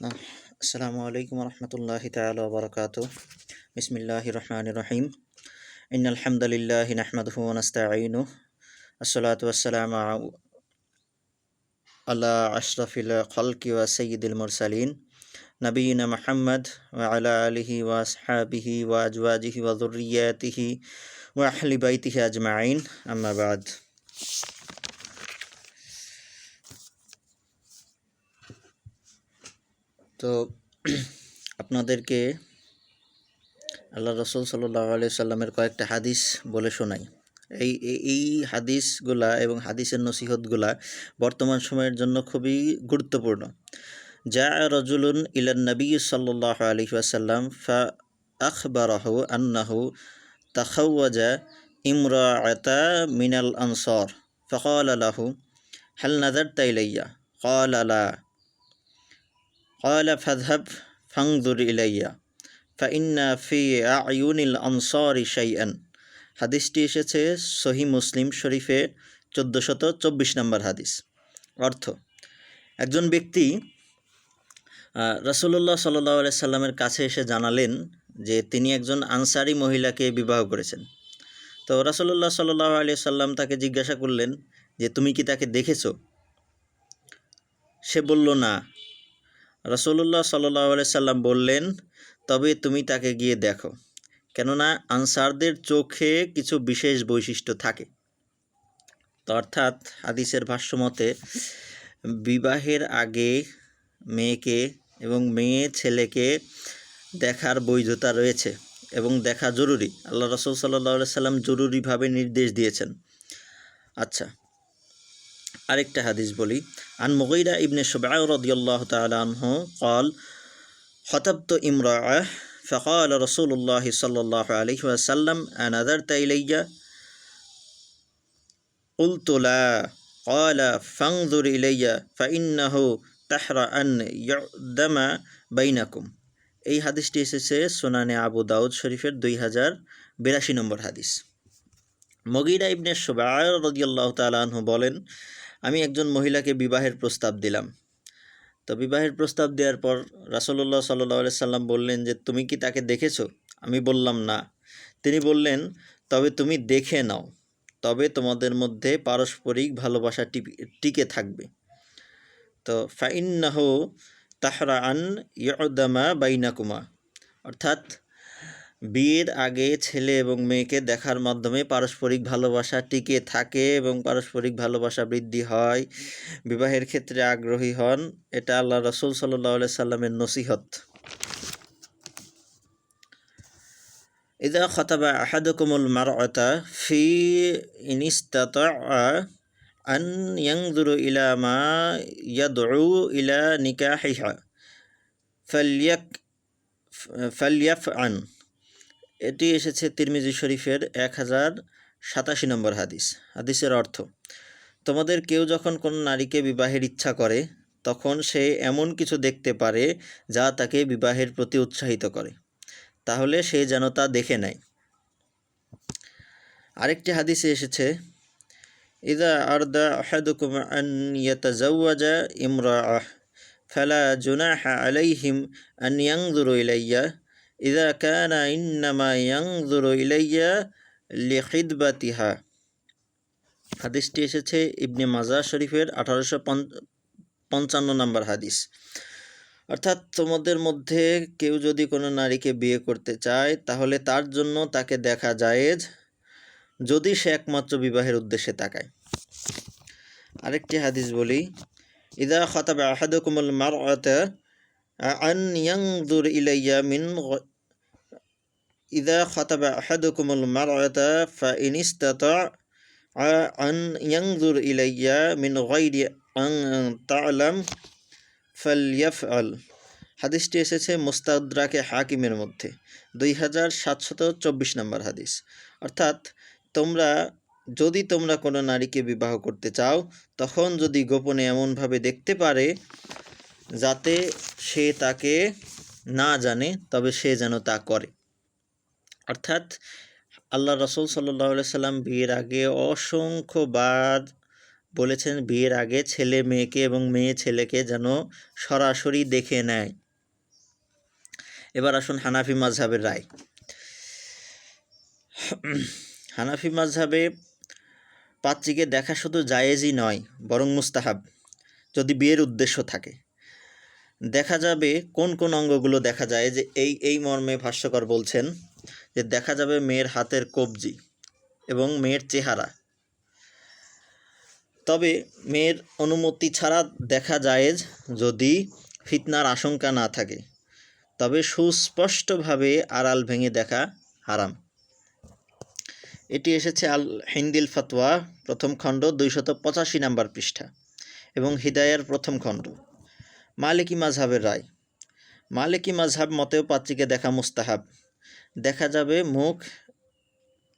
نعم. السلام عليكم ورحمة الله تعالى وبركاته. بسم الله الرحمن الرحيم. إن الحمد لله نحمده ونستعينه. الصلاة والسلام على أشرف الخلق وسيد المرسلين. نبينا محمد وعلى آله وأصحابه وأزواجه وذرياته وأهل بيته أجمعين. أما بعد. তো আপনাদেরকে আল্লাহ রসুল সাল্লাহ আলি সাল্লামের কয়েকটা হাদিস বলে শোনাই এই এই- এই হাদিসগুলা এবং হাদিসের নসিহতগুলা বর্তমান সময়ের জন্য খুবই গুরুত্বপূর্ণ যা রজুলুন ইলান নবী সাল্লাহ আলী আসাল্লাম ফা আখবরাহু আন্নাহু তাখাওয়াজা ইমরাআতা মিনাল আনসার فقال له هل نظرت إلي قال لا قال فاذهب فانظر إلي فإن في أعين الأنصار شيئا হাদিসটি এসেছে সহি মুসলিম শরীফে চোদ্দোশত চব্বিশ নম্বর হাদিস অর্থ একজন ব্যক্তি রসুল্লাহ সাল্লাহ সাল্লামের কাছে এসে জানালেন যে তিনি একজন আনসারি মহিলাকে বিবাহ করেছেন তো রাসুল্লাহ সাল্লাহ আলিয়া সাল্লাম তাকে জিজ্ঞাসা করলেন যে তুমি কি তাকে দেখেছো সে বলল না রসুল্লাহ সাল্লাহ সাল্লাম বললেন, তবে তুমি তাকে গিয়ে দেখো। কেননা আনসারদের চোখে কিছু বিশেষ বৈশিষ্ট্য থাকে। তো অর্থাৎ হাদিসের ভাষ্যমতে বিবাহের আগে মেয়েকে এবং মেয়ে ছেলেকে দেখার বৈধতা রয়েছে এবং দেখা জরুরি। আল্লাহ রসুল সাল্লাহ সাল্লাম জরুরিভাবে নির্দেশ দিয়েছেন। আচ্ছা আরেকটা হাদিস বলি আন মুগৈরা ইবনে সুবাহ রদিয়াল্লাহ তালা আনহু قال خطبت امرأة فقال رسول الله صلى الله عليه وسلم أنظرت إلي قلت لا قال فانظر إلي فإنه تحرى أن يعدم بينكم এই হাদিসটি এসেছে সোনানে আবু দাউদ শরীফের দুই হাজার বিরাশি নম্বর হাদিস মগিরা ইবনে সুবাহ রদিয়াল্লাহ তালাহু বলেন আমি একজন মহিলাকে বিবাহের প্রস্তাব দিলাম। তো বিবাহের প্রস্তাব দেওয়ার পর রাসলুল্লাহ সাল্লাহ সাল্লাম বললেন যে, তুমি কি তাকে দেখেছ? আমি বললাম, না। তিনি বললেন, তবে তুমি দেখে নাও, তবে তোমাদের মধ্যে পারস্পরিক ভালোবাসা টিকে থাকবে। তো ফাইন্নাহ তাহরা আন ইয়দামা বাইনাকুমা, অর্থাৎ বিয়ের আগে ছেলে এবং মেয়েকে দেখার মাধ্যমে পারস্পরিক ভালোবাসা টিকে থাকে এবং পারস্পরিক ভালোবাসা বৃদ্ধি হয়। বিবাহের ক্ষেত্রে আগ্রহী হন। এটা আল্লাহ রসুল সাল্লাহ সাল্লামের নসিহত। ইদা খতাবা আহাদকুমুল মারআতা ফি ইনিস্তাতা আন ইয়াংদুরু ইলা মা ইয়াদউ ইলা নিকাহিহা। ফালইয়াক ফালইয়াফআন এটি এসেছে তিরমিজি শরীফের এক হাজার সাতাশি নম্বর হাদিস। হাদিসের অর্থ, তোমাদের কেউ যখন কোনো নারীকে বিবাহের ইচ্ছা করে, তখন সে এমন কিছু দেখতে পারে যা তাকে বিবাহের প্রতি উৎসাহিত করে। তাহলে সে যেন তা দেখে নেয়। আরেকটি হাদিসে এসেছে, ইদা আরদা আহাদুকুম আন ইয়াতাজাওয়াজা ইমরাআহ, ফালা জুনাহা আলাইহিম আন ইলাইয়া ইদা কানা ইন্নামা ইয়াংজুরু ইলাইয়া লিখিদবাতিহা। হাদিসটি এসেছে ইবনে মাজা শরীফের আঠারোশো পঞ্চান্ন নম্বর হাদিস। অর্থাৎ তোমাদের মধ্যে কেউ যদি কোনো নারীকে বিয়ে করতে চায়, তাহলে তার জন্য তাকে দেখা জায়েজ যদি সে একমাত্র বিবাহের উদ্দেশ্যে তাকায়। আরেকটি হাদিস বলি ইদা খতাবা আহাদুকুমুল মারআতা আন ইয়াংদুর ইলাইয়া মিন ইদা খতাবা আহাদুকুমুল মারআতা ফাইন ইসতাতা আন ইয়াংদুর ইলাইয়া মিন গায়রি আন তা'লাম ফালইয়াফআল হাদিসটি এসেছে মুস্তাদরাকে হাকিমের মধ্যে, দুই হাজার সাতশত চব্বিশ নম্বর হাদিস। অর্থাৎ তোমরা, যদি তোমরা কোনো নারীকে বিবাহ করতে চাও, তখন যদি গোপনে এমনভাবে দেখতে পারে যাতে সে তাকে না জানে, তবে সে যেন তা করে। অর্থাৎ আল্লাহ রসুল সাল্লাহ সাল্লাম বিয়ের আগে অসংখ্যবার বলেছেন, বিয়ের আগে ছেলে মেয়েকে এবং মেয়ে ছেলেকে যেন সরাসরি দেখে নেয়। এবার আসুন হানাফি মাঝহাবের রায়। হানাফি মাঝহাবে পাত্রীকে দেখা শুধু জায়েজই নয়, বরং মুস্তাহাব, যদি বিয়ের উদ্দেশ্য থাকে। দেখা যাবে কোন কোন অঙ্গগুলো দেখা যায় যে এই এই মর্মে ভাষ্যকর বলছেন যে দেখা যাবে মেয়ের হাতের কবজি এবং মেয়ের চেহারা। তবে মেয়ের অনুমতি ছাড়া দেখা জায়েজ যদি ফিতনার আশঙ্কা না থাকে, তবে সুস্পষ্টভাবে আড়াল ভেঙে দেখা হারাম। এটি এসেছে আল হিন্দিল ফতোয়া প্রথম খণ্ড দুইশত পঁচাশি নাম্বার পৃষ্ঠা এবং হিদায়ার প্রথম খণ্ড। মালিকি মাঝহাবের রায়। মালিকি মাঝহাব মতেও পাত্রীকে দেখা মুস্তাহাব। দেখা যাবে মুখ,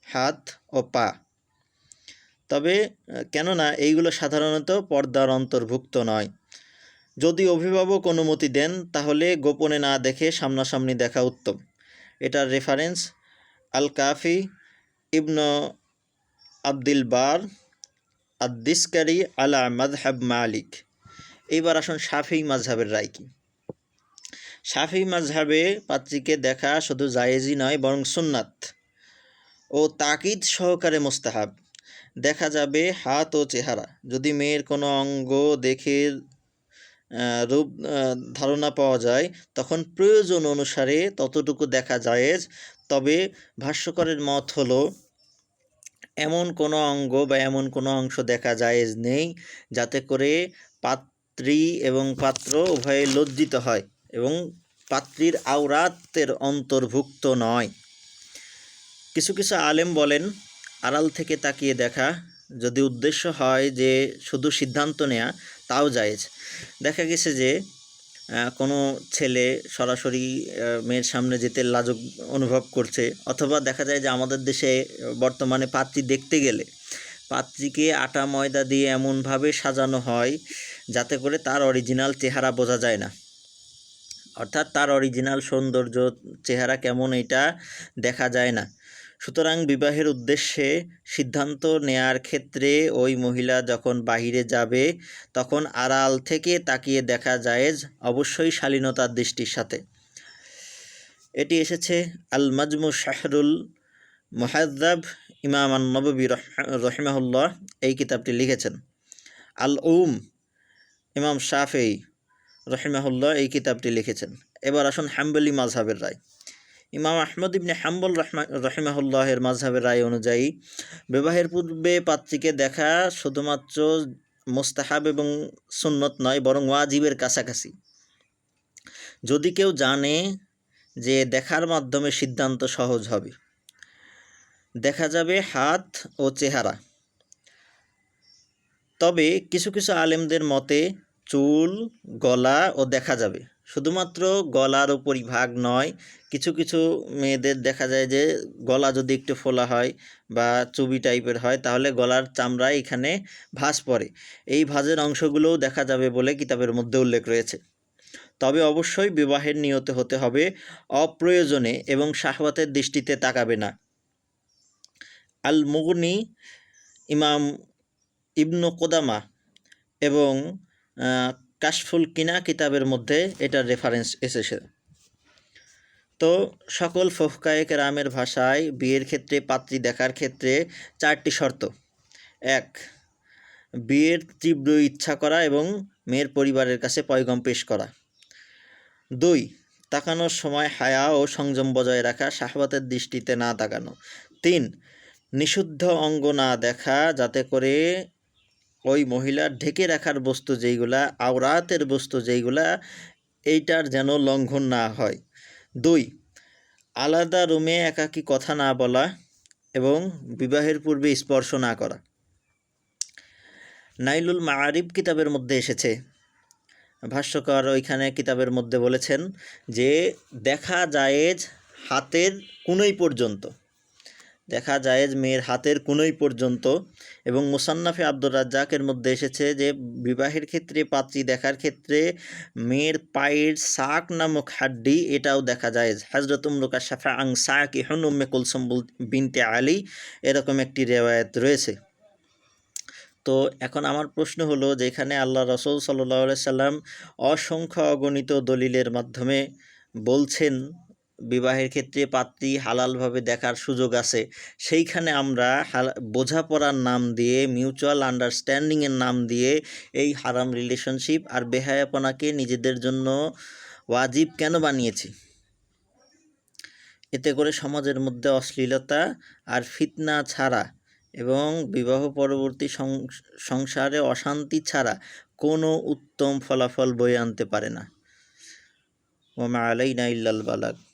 হাত ও পা। তবে, কেননা এইগুলো সাধারণত পর্দার অন্তর্ভুক্ত নয়। যদি অভিভাবক অনুমতি দেন, তাহলে গোপনে না দেখে সামনাসামনি দেখা উত্তম। এটার রেফারেন্স আল কাফি ইবন আব্দুল বার আদিসকারি আলা মাযহাব মালিক। এইবার আসুন শাফি মাযহাবের রায় কি? শাফি মাযহাবে পাত্রীকে দেখা শুধু জায়েজই নয়, বরং সুন্নাত ও তাকিদ সহকারে মোস্তাহাব। দেখা যাবে হাত ও চেহারা। যদি মেয়ের কোনো অঙ্গ দেখে রূপ ধারণা পাওয়া যায়, তখন প্রয়োজন অনুসারে ততটুকু দেখা জায়েজ। তবে ভাষ্যকরের মত হলো, এমন কোনো অঙ্গ বা এমন কোনো অংশ দেখা জায়েজ নেই, যাতে করে পাত্রী এবং পাত্র উভয়ে লজ্জিত হয় এবং পাত্রীর আওরাতের অন্তর্ভুক্ত নয়। কিছু কিছু আলেম বলেন, আড়াল থেকে তাকিয়ে দেখা যদি উদ্দেশ্য হয় যে শুধু সিদ্ধান্ত নেয়া, তাও জায়েজ। দেখা গেছে যে কোনো ছেলে সরাসরি মেয়ের সামনে যেতে লাজুক অনুভব করছে, অথবা দেখা যায় যে আমাদের দেশে বর্তমানে পাত্রী দেখতে গেলে, পাত্রীকে আটা ময়দা দিয়ে এমনভাবে সাজানো হয় যাতে করে তার অরিজিনাল চেহারা বোঝা যায় না। অর্থাৎ তার অরিজিনাল সৌন্দর্য, চেহারা কেমন এটা দেখা যায় না। সুতরাং বিবাহের উদ্দেশ্যে সিদ্ধান্ত নেয়ার ক্ষেত্রে ওই মহিলা যখন বাহিরে যাবে, তখন আড়াল থেকে তাকিয়ে দেখা জায়েজ অবশ্যই শালীনতার দৃষ্টির সাথে। এটি এসেছে আল মাজমু শাহরুল মুহাদ্দাব ইমাম নবী রহিমাহুল্লাহ এই কিতাবটি লিখেছেন। আল উম ইমাম শাফেই রহিমাহুল্লাহ এই কিতাবটি লিখেছেন। এবার আসুন হাম্বলি মাঝহাবের রায়। ইমাম আহমদ ইবনে হাম্বল রহমা, রহিমাহুল্লাহের মাঝহাবের রায় অনুযায়ী, বিবাহের পূর্বে পাত্রীকে দেখা শুধুমাত্র মোস্তাহাব এবং সুন্নত নয়, বরং ওয়াজিবের কাছাকাছি। যদি কেউ জানে যে দেখার মাধ্যমে সিদ্ধান্ত সহজ হবে, দেখা যাবে হাত ও চেহারা। তবে কিছু কিছু আলেমদের মতে চুল, গলা ও দেখা যাবে। শুধুমাত্র গলার উপরিভাগ নয়, কিছু কিছু মেয়েদের দেখা যায় যে গলা যদি একটু ফোলা হয় বা চুবি টাইপের হয়, তাহলে গলার চামড়ায় এখানে ভাঁজ পড়ে। এই ভাঁজের অংশগুলোও দেখা যাবে বলে কিতাবের মধ্যে উল্লেখ রয়েছে। তবে অবশ্যই বিবাহের নিয়তে হতে হবে অপ্রয়োজনে এবং শাহওয়াতের দৃষ্টিতে তাকাবে না। আল মুগনি ইমাম ইবনু কোদামা এবং কাশফুল কিনা কিতাবের মধ্যে এটার রেফারেন্স এসেছে। তো সকল ফোহকায়েক রামের ভাষায় বিয়ের ক্ষেত্রে, পাত্রী দেখার ক্ষেত্রে চারটি শর্ত। এক, বিয়ের তীব্র ইচ্ছা করা এবং মেয়ের পরিবারের কাছে পয়গম পেশ করা। দুই, তাকানোর সময় হায়া ও সংযম বজায় রাখা, শাহবাতের দৃষ্টিতে না তাকানো। তিন, নিষিদ্ধ অঙ্গ না দেখা যাতে করে ওই মহিলার ঢেকে রাখার বস্তু যেইগুলা, আওরাতের বস্তু যেইগুলা, এইটার যেন লঙ্ঘন না হয়। দুই, আলাদা রুমে একাকী কথা না বলা এবং বিবাহের পূর্বে স্পর্শ না করা। নাইলুল মাআরিব কিতাবের মধ্যে এসেছে। ভাষ্যকার ওইখানে কিতাবের মধ্যে বলেছেন যে, দেখা জায়েজ হাতের কুনোই পর্যন্ত। দেখা জায়েজ মেয়ের হাতের কুনোই পর্যন্ত এবং মুসান্নাফে আব্দুর রাজ্জাকের মধ্যে এসেছে যে বিবাহের ক্ষেত্রে, পাত্রী দেখার ক্ষেত্রে মেয়ের পায়ের সাক নামক হাড্ডি, এটাও দেখা যায়। হজরত উমরুকা শাফা আং সাক ইহন উম্মে কুলসুম বিনতে আলী, এরকম একটি রেওয়ায়ত রয়েছে। তো এখন আমার প্রশ্ন হলো যেখানে আল্লাহ রসুল সাল্লাহ সাল্লাম অসংখ্য অগণিত দলিলের মাধ্যমে বলছেন বিবাহের ক্ষেত্রে পাত্রী হালালভাবে দেখার সুযোগ আছে। সেইখানে আমরা বোঝাপড়ার নাম দিয়ে মিউচুয়াল আন্ডারস্ট্যান্ডিংয়ের নাম দিয়ে এই হারাম রিলেশনশিপ আর বেহায়াপনাকে নিজেদের জন্য ওয়াজিব কেন বানিয়েছি? এতে করে সমাজের মধ্যে অশ্লীলতা আর ফিতনা ছাড়া এবং বিবাহ পরবর্তী সংসারে অশান্তি ছাড়া কোনো উত্তম ফলাফল বয়ে আনতে পারে না। ওমা আলাইনা ইল্লাল বালাগ।